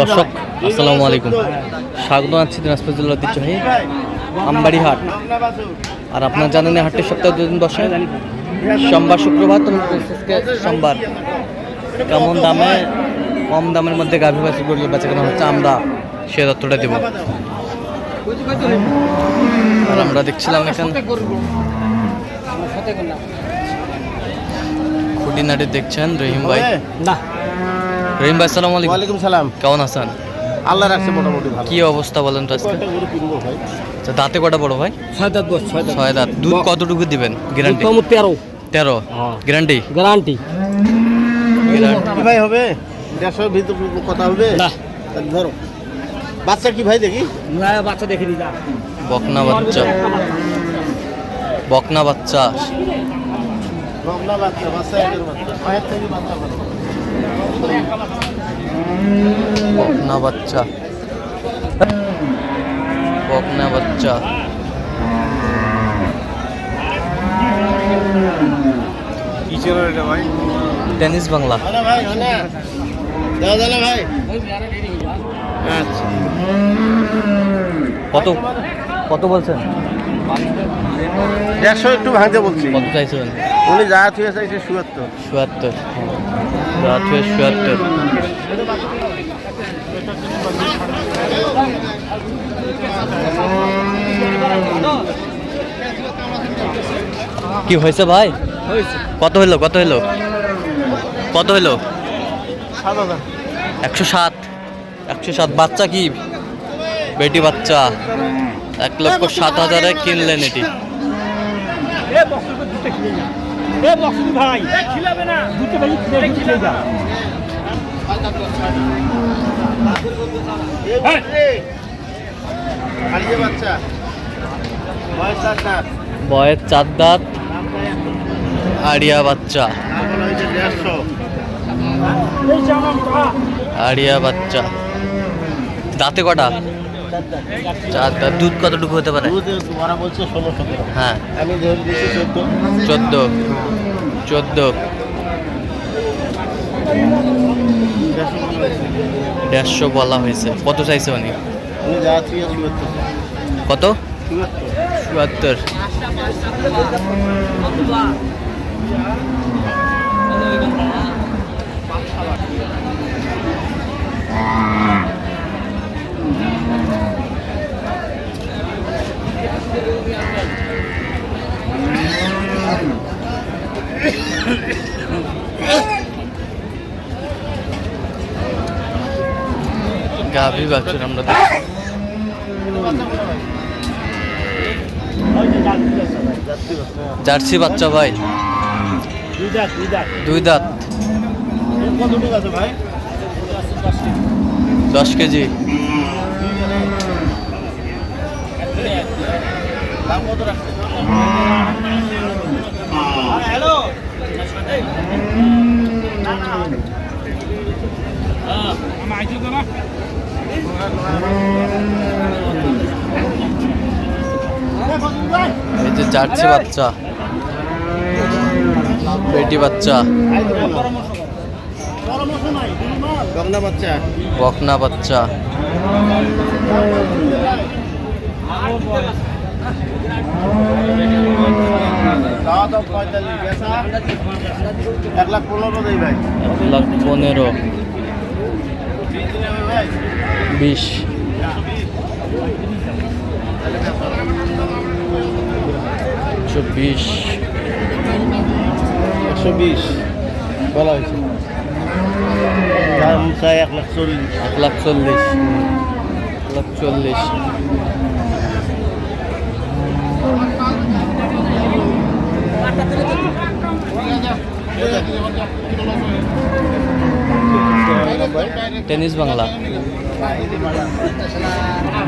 দর্শক, আসসালামু আলাইকুম। স্বাগত আছি দিনাজপুর জেলার ঐতিহ্যবাহী আমবাড়ি হাট আর আপনার জানেন হাটের সপ্তাহে দুদিন বসে। সোমবার, শুক্রবার তো সোমবার। কেমন দামে, কম দামের মধ্যে গাভী বাছুর করলে বেচা কেনা হচ্ছে, আমরা সে তথ্যটা দেবো। আর আমরা দেখছিলাম এখানে খুঁটিনাটি দেখছেন রহিম ভাই। না। রহিম ভাই আসসালামু আলাইকুম। ওয়ালাইকুম সালাম। কেমন আছেন? আল্লাহ রাখছে মোটামুটি ভালো। কি অবস্থা বলেন তো আজকে? আচ্ছা, দাঁতে কটা বড় ভাই? ছয় দাঁত বস ছয় ছয় দাঁত। দুধ কতটুকু দিবেন? গ্যারান্টি কম তেরো। তেরো? গ্যারান্টি গ্যারান্টি গ্যারান্টি কি ভাই হবে? দেড়শোর ভিতর কথা হবে? না। তাহলে ধরো। বাচ্চা কি ভাই দেখি? না বাচ্চা দেখে দিদা বকনা বাচ্চা। বকনা বাচ্চা। রমনা বাচ্চা বাচ্চা বাচ্চা। বকনা বাচ্চা বকনা বাচ্চা কি ছিল এটা ভাই? টেনিস বাংলা। ভাই আচ্ছা। কত কত বলছেন? দেড়শো একটু ভাঙতে বলছি। কত চাইছেন উনি যা থুয়ে চাইছে চুয়াত্তর। রাত হয়ে। চুয়াত্তর। কি হয়েছে ভাই? কত হইল কত হইল? কত হইল? একশো সাত। একশো সাত বাচ্চা কি? বেটি বাচ্চা। এক লক্ষ সাত হাজারে কিনলেন এটি। এ ভাই। খিলাবে না। দুটো ভাই খিলে যা বয়ের চার দাঁত। আড়িয়া বাচ্চা। আড়িয়া বাচ্চা। দাঁতে কটা? চার দাঁত। দুধ কতটুকু হতে পারে? ওরা বলছে ষোলো সতেরো। হ্যাঁ। আমি ধরে দিচ্ছি চোদ্দ। চোদ্দ। চোদ্দ। দেড়শো বলা হয়েছে। কত চাইছে উনি? উনি যা থুয়ে চুয়াত্তর। কত? চুয়াত্তর। গাভি বাছুর আমরা। জার্সি বাচ্চা ভাই। দুই দাঁত। দশ কেজি দাম কত রাখছে হ্যালো আমার আইছি তো না এই যে জার্সি বাচ্চা। বেটি বাচ্চা। গঙ্গা বাচ্চা। বকনা বাচ্চা। এক লাখ পনেরো। দেই ভাই এক লাখ পনেরো বিশ দিনে হবে ভাই বিশ চব্বিশ একশো বিশ বলা হয়েছে দাম চাই এক লাখ চল্লিশ এক লাখ চল্লিশ এক লাখ চল্লিশ টেনিস বাংলা।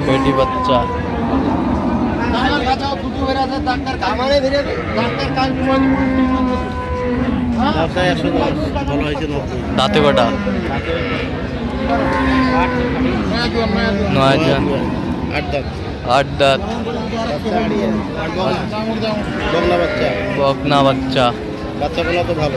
বেটি বাচ্চা? দাঁতে কটা নয় হাজার আট দাঁত। বকনা বাচ্চা। বাচ্চাগুলো তো ভালো।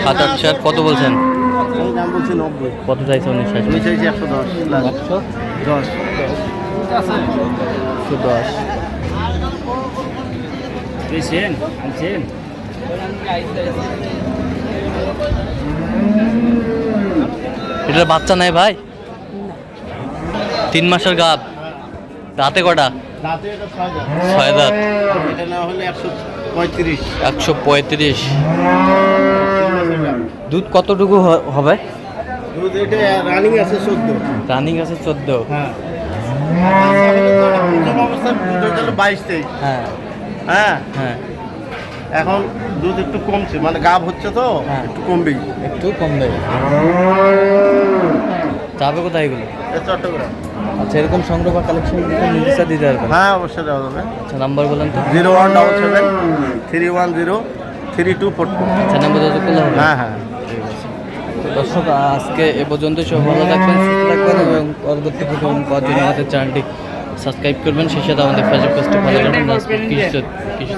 সাত আট চার কত বলছেন? দাম বলছি নব্বই। কত চাইছে উনিশ ষাট। আমি চাইছি একশো দশ একশো? দশ। একশো দশ। এটার বাচ্চা নাই ভাই? তিন মাসের গাব রাতে কটা? ছয় হাজার। ছয় দাঁত এটা না হলে একশো পঁয়ত্রিশ। একশো পঁয়ত্রিশ। দুধ কতটুকু হবে? দুধ এটা রানিং আছে চোদ্দ। রানিং আছে চোদ্দ। হ্যাঁ। হয়েছিল বাইশ তেইশ। হ্যাঁ। হ্যাঁ? হ্যাঁ। এখন দুধ একটু কমছে মানে গাব হচ্ছে তো হ্যাঁ। একটু কমবেই। একটু কম দেবে যাবে কোথায় এগুলো? এ চট্টগ্রাম। আচ্ছা এরকম সংগ্রহ বা কালেকশন নির্দিষ্ট দিতে পারবেন? হ্যাঁ অবশ্যই দেওয়া যাবে। আচ্ছা নাম্বার বলেন তো। Zero one double seven three one zero three two four two. আচ্ছা নাম্বার যত করলে হবে। হ্যাঁ হ্যাঁ। তো দর্শক আজকে এ পর্যন্ত সব ভালো থাকবেন সুস্থ থাকবেন এবং পরবর্তী পাওয়ার জন্য আমাদের চ্যানেলটি সাবস্ক্রাইব করবেন। সেই সাথে আমাদের ফেসবুক পেজটি ফলো করবেন। কৃষি কৃষি